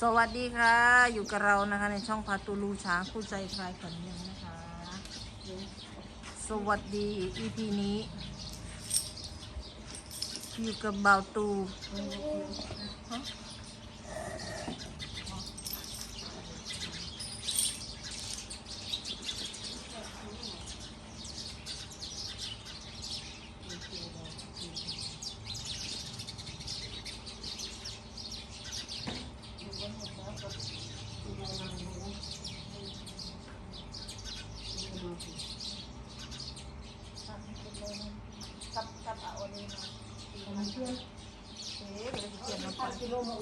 สวัสดีค่ะ อยู่กับเรานะคะ ในช่องพาตูลูช้างคู่ใจคลายขันยังนะคะ สวัสดี EP นี้ อยู่กับบ่าวตูฮะกับกับเอาอันนี้มาเพื่อนเอ๊ะเดี๋ยว เขียนมาก่อน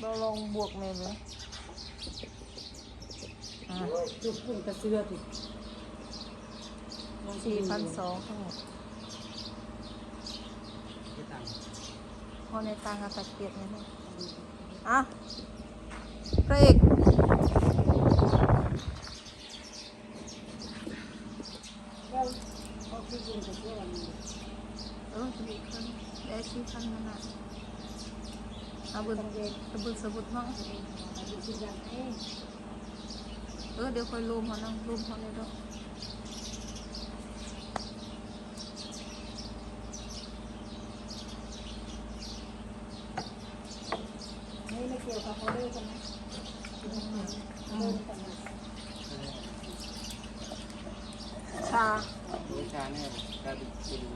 เราลองบวกเลยไหมอ่าจุกปุ่นกระเสือติสี่พันสองทั้งหมดพอในตังค์กับตะเกียบนี่นะอะพระเอกแล้วเขาคือปุ่นกระเสือนี่เออจะมีอีกคนได้สี่พันนั่นน่ะเอาบุญเอาบุญสบุญห้องอายุ สิบยังเอ้เออเดี๋ยวค่อยรวมเขานั่งรวมเขาเลยด้วย ไม่ไม่เกี่ยวกับเขาเลิกกันนะเลิกกันนะ ชา วิชาเนี่ยการดูดู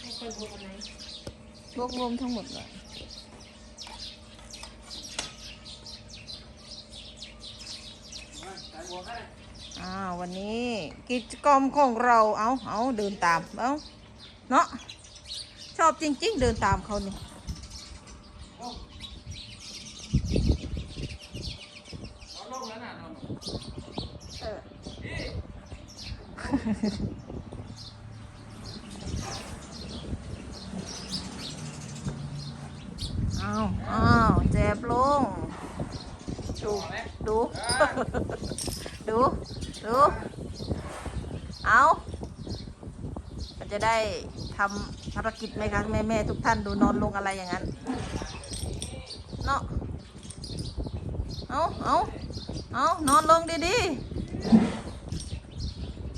ให้ คนพบกันไหนรวบรวมทั้งหมดเลยสายบัวก็ได้อ่าวันนี้กิจกรรมของเราเอาเอาเดินตามเอาเนาะชอบจริง ๆ เดินตามเขานี่นอนลงแล้วน่ะนอนเออ อ้าเอาเจ็บลง ดู ดู ดู ดู เอามันจะได้ทำภารกิจไหมคะแม่แม่ทุกท่านดูนอนลงอะไรอย่างนั้น เนาะเอาเอาเอานอนลงดี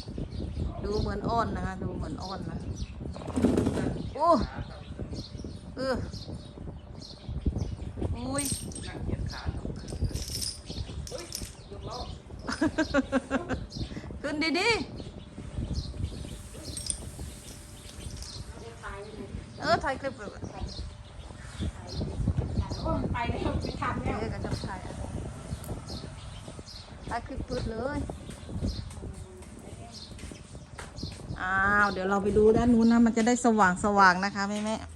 ๆ ดูเหมือนอ้อนนะคะ ดูเหมือนอ้อนนะโอ้เออ อุ้ยนั่งเหยียดขาเฮ้ยยกล้อขึ้นดีๆเออถ่ายคลิปแบบโอ้ไปแล้วไปทำแล้วเออกันจะถ่ายอะถ่ายคลิปพืดเลย อ้าว เดี๋ยวเราไปดูด้านนู้นนะ มันจะได้สว่างสว่างๆนะคะแม่แม่อื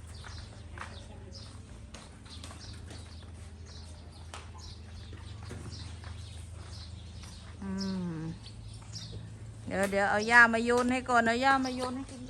เดี๋ยวเอายามาโยนให้ก่อนเอายามาโยนให้กิน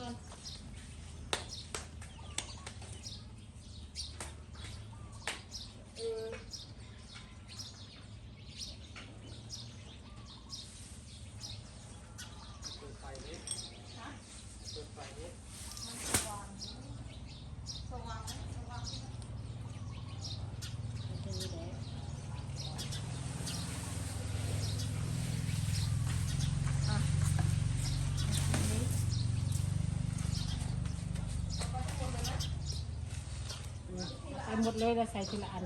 ดเลยแล้วใส่ทีละอัน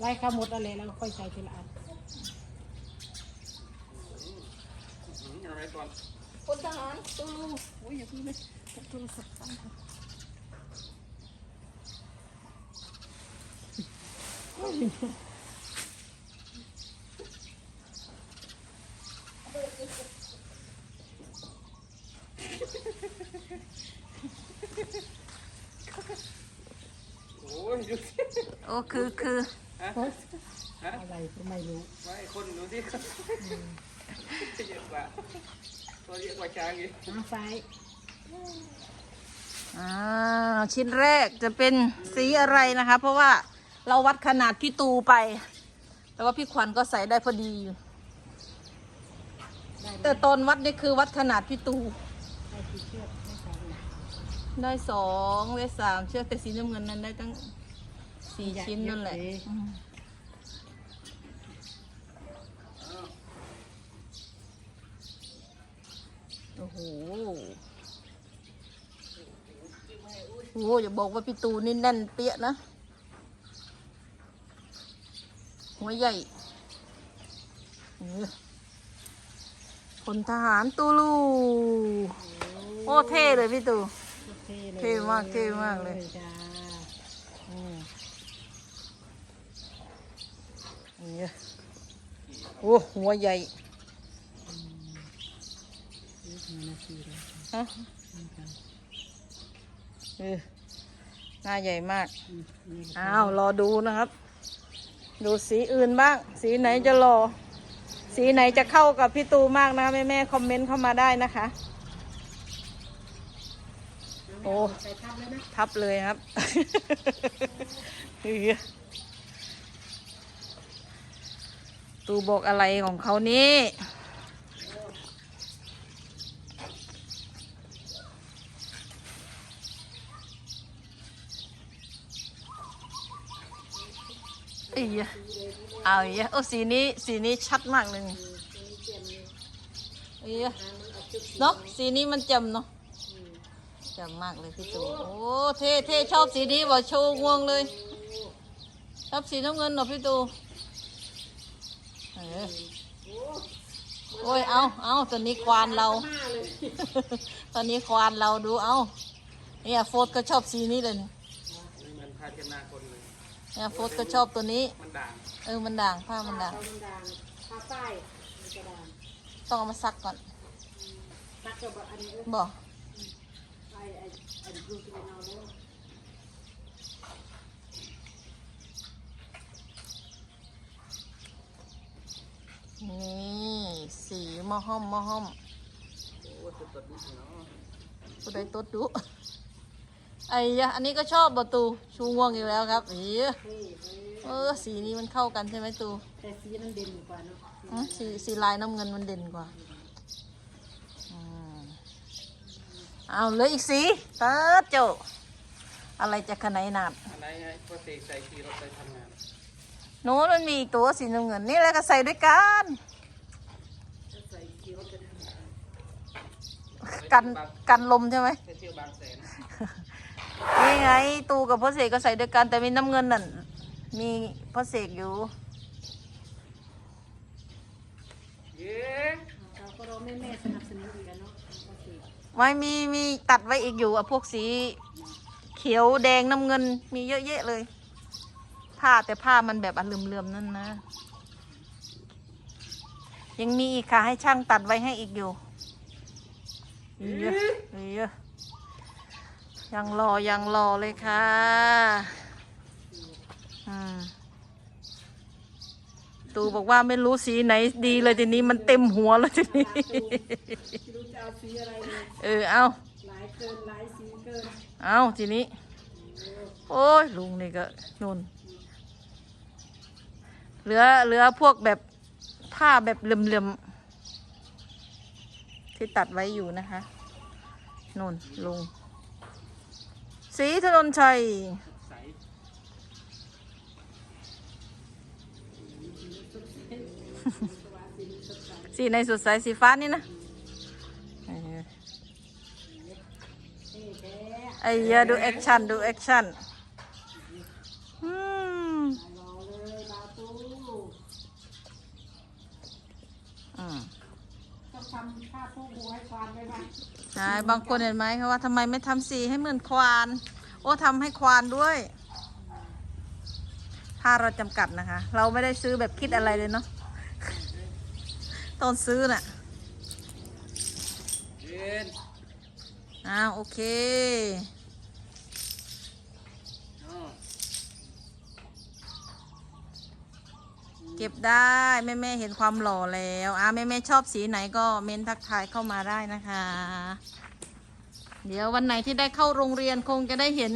ไล่ข้าวหมดอะไรแล้วค่อยใส่ทีละอันอะไรก่อนคนทหารตูลูอุ้ยอย่าเพิ่งเลยพกโทรศัพท์ตั้งค่ะ โอ้ยดูสิ โอ้ คือคืออะไรก็ไม่รู้ว่าไอ้คนดูสิเยอะกว่าตัวเยอะกว่าช้างอีกทางซ้ายอ่าชิ้นแรกจะเป็นสีอะไรนะคะ เพราะว่าเราวัดขนาดพี่ตูไป แต่ว่าพี่ขวัญก็ใส่ได้พอดีดแต่ตอนวัดนี่คือวัดขนาดพี่ตู ได้สองได้สามเชือกแต่สีน้ำเงินนั้นได้ตั้ง สี่ชิ้นนั่นแหละอืมโอ้โห โอ้โหอย่าบอกว่าพี่ตูนี่แน่นเปี้ยนะ หัวใหญ่เออพลทหารตูลู โอ้เท่เลยพี่ตู เท่เลยเท่มากเท่มากเลย จ้า อืม เนี่ยโอ้หัวใหญ่ยี่สิบนาทีแล้วฮะจ้าเออหน้าใหญ่มากอืมนี่อ้าว รอดูนะครับ ดูสีอื่นบ้าง สีไหนจะรอ สีไหนจะเข้ากับพี่ตูมากนะคะแม่แม่ๆคอมเมนต์เข้ามาได้นะคะ โอ้ใส่ทับแล้วนะทับเลยครับเฮ้ย ตูบอกอะไรของเขานี่เอ้ยเอาอีกแล้วโอ้สีนี้สีนี้ชัดมากเลยนี่เอ้ยเนาะสีนี้มันจำเนาะจำมากเลยพี่ตูโอ้เท่เท่ชอบสีนี้บอกโชว์งวงเลย ชอบสีน้ำเงินเหรอพี่ตู โอ้ย เอาเอาตอนนี้ควานเรา ตอนนี้ควานเราดูเอาเนี่ยโฟดก็ชอบสีนี้เลยนี่นี่มันพาเจนาคนเลยเนี่ยโฟดก็ชอบตัวนี้ มันด่าง เออ มันด่าง ผ้ามันด่างเอามันด่าง ผ้าป้ายมันจะด่าง ต้องเอามาซักก่อนตักกับอันนี้เออบอกไอ้ไอ้ไอ้ดูสิเอาแล้ว นี่สีมะฮ่อมมะฮ่อมโอ้สุดสุดนี่เนาะผู้ใดตดดุไอ้ยะอันนี้ก็ชอบประตูชูง่วงอีกแล้วครับเอียเท่เลยเออสีนี้มันเข้ากันใช่ไหมตูแต่สีนั้นเด่นกว่าเนาะอืมสีสีลายน้ำเงินมันเด่นกว่าอืมเอาเหลืออีกสีเติร์ดโจอะไรจะขนาดนาดอะไรไงพอเสกใส่ขี่รถไปทำงาน โน้นมันมีอีกตัวสีน้ำเงินนี่แหละก็ใส่ด้วยกัน กันกันลมใช่ไหมไปเที่ยวบางแสนนี่ไงตูกับพ่อเสกก็ใส่ด้วยกัน แต่มีน้ำเงินนั่นมีพ่อเสกอยู่ เย้เราก็รอแม่แม่สนับสนุนอีกแล้วเนาะโอเคไม่มีมีตัดไว้อีกอยู่อะพวกสีเขียวแดงน้ำเงินมีเยอะแยะเลย ผ้าแต่ผ้ามันแบบอันเหลื่อมๆนั่นนะ ยังมีอีกค่ะให้ช่างตัดไว้ให้อีกอยู่เยอะเยอะยังรอยังรอเลยค่ะอืมตูบอกว่าไม่รู้สีไหนดีเลยทีนี้มันเต็มหัวแล้วทีนี้ไม่รู้จะเอาสีอะไรเลยเออเอาหลายเกินหลายสีเกินเอาทีนี้ โอ้ยลุงนี่ก็นุ่น เหลือเหลือพวกแบบผ้าแบบเหลื่อมๆที่ตัดไว้อยู่นะคะนุ่นลุงสีถนนชัยใสสีในสดใสสีฟ้านี่นะเออเท่แท้ไอ้เหี้ยดูแอคชั่นดูแอคชั่นอืม รอเลยบาตู อืม ต้อง ทำผ้าผู้หูให้ควานไว้ไหมใช่บางคนเห็นไหมเขาว่าทำไมไม่ทำสีให้เหมือนควาน โอ้ทำให้ควานด้วย ถ้าเราจำกัดนะคะ เราไม่ได้ซื้อแบบคิดอะไรเลยเนาะตอนซื้อน่ะเย็นอ้าวโอเค อ๋อ เก็บได้แม่แม่เห็นความหล่อแล้วอ่าแม่แม่ชอบสีไหนก็เม้นทักทายเข้ามาได้นะคะ เดี๋ยววันไหนที่ได้เข้าโรงเรียนคงจะได้เห็น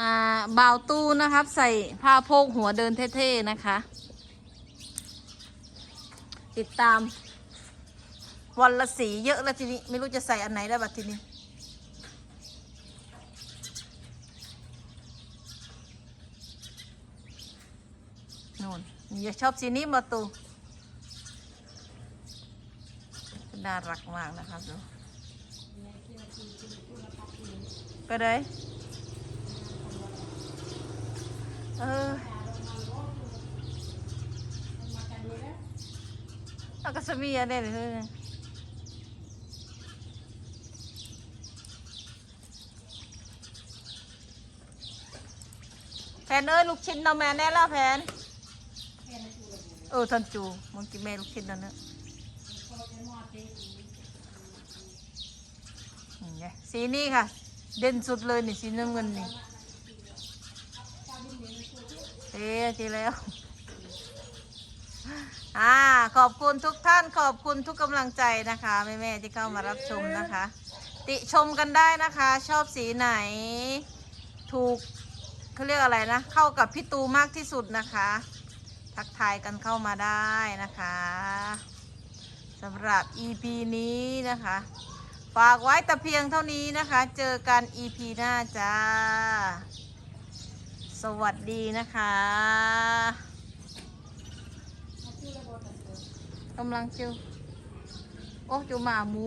อ่าบ่าวตู้นะครับ ใส่ผ้าโพกหัวเดินเท่ๆนะคะ ติดตามวันละสีเยอะแล้วทีนี้ไม่รู้จะใส่อันไหนแล้วบัดทีนี้ นู่นอย่าชอบสีนี้มาตูน่ารักมากนะครับดูก็ได้เออเอาก็สมีอะไรเลยแผนเอ้ยลูกชิ้นเราแม่แน่แล้วแผน เออทันจูมันกินแม่ลูกชิ้นนั่นเนอะนี่ไงสีนี้ค่ะ เด่นสุดเลยนี่สีน้ำเงินนี่เอ๊ะทีแล้วอ่าขอบคุณทุกท่านขอบคุณทุกกำลังใจนะคะแม่ๆที่เข้ามารับชมนะคะ ติชมกันได้นะคะ ชอบสีไหน ถูกเขาเรียกอะไรนะ เข้ากับพี่ตูมากที่สุดนะคะ ทักทายกันเข้ามาได้นะคะสำหรับ EP นี้นะคะ ฝากไว้แต่เพียงเท่านี้นะคะ เจอกัน EP หน้าจ้า สวัสดีนะคะกำลังจิวโอ้จูหมาหมู